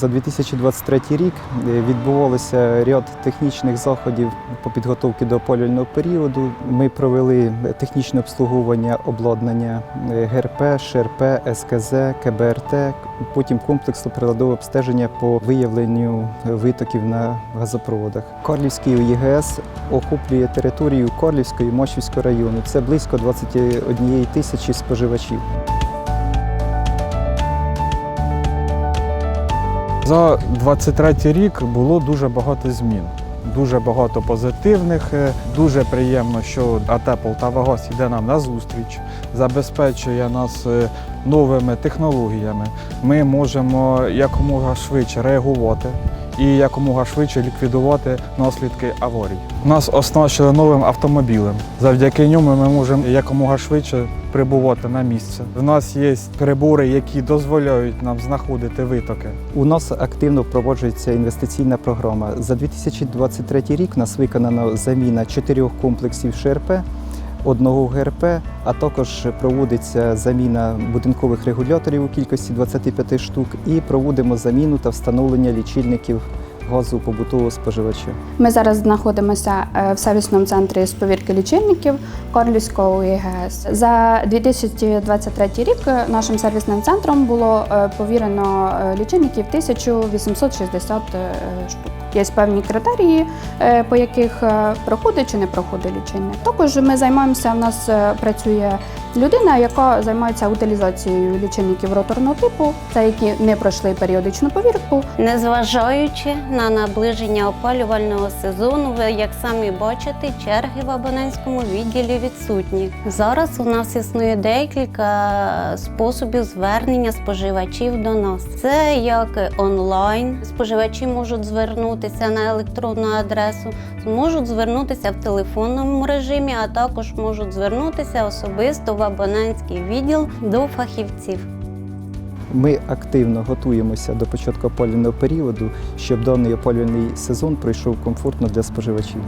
За 2023 рік е, відбувалося ряд технічних заходів по підготовці до опалювального періоду. Ми провели технічне обслуговування обладнання е, ГРП, ШРП, СКЗ, КБРТ, потім комплексу приладового обстеження по виявленню витоків на газопроводах. Карлівський ОЄГС охоплює територію Карлівського і Мачівського району. Це близько 21 тисячі споживачів. За 23 рік було дуже багато змін. Дуже багато позитивних. Е, Дуже приємно, що АТ Полтавагаз йде нам на зустріч, забезпечує нас е, новими технологіями. Ми можемо якомога швидше реагувати і якомога швидше ліквідувати наслідки аварій. Нас оснащили новим автомобілем. Завдяки ньому ми можемо якомога швидше прибувати на місце. У нас є прибори, які дозволяють нам знаходити витоки. У нас активно впроваджується інвестиційна програма. За 2023 рік нас виконано заміна чотирьох комплексів ШРП, одного ГРП, а також проводиться заміна будинкових регуляторів у кількості 25 штук і проводимо заміну та встановлення лічильників газу побутового споживача. Ми зараз знаходимося е, в сервісному центрі з повірки лічильників Корлівського УЄГС. За 2023 рік нашим сервісним центром було е, повірено е, лічильників 1860 е, штук. Є певні критерії, е, по яких е, проходить чи не проходить лічення. Також ми займаємося. У нас е, працює людина, яка займається утилізацією лічильників роторного типу, це які не пройшли періодичну повірку. Незважаючи на наближення опалювального сезону, ви як самі бачите, черги в абонентському відділі відсутні. Зараз у нас існує декілька способів звернення споживачів до нас. Це як онлайн, споживачі можуть звернутися на електронну адресу, можуть звернутися в телефонному режимі, а також можуть звернутися особисто в абонентський відділ до фахівців. Ми активно готуємося до початку опалювального періоду, щоб даний опалювальний сезон пройшов комфортно для споживачів.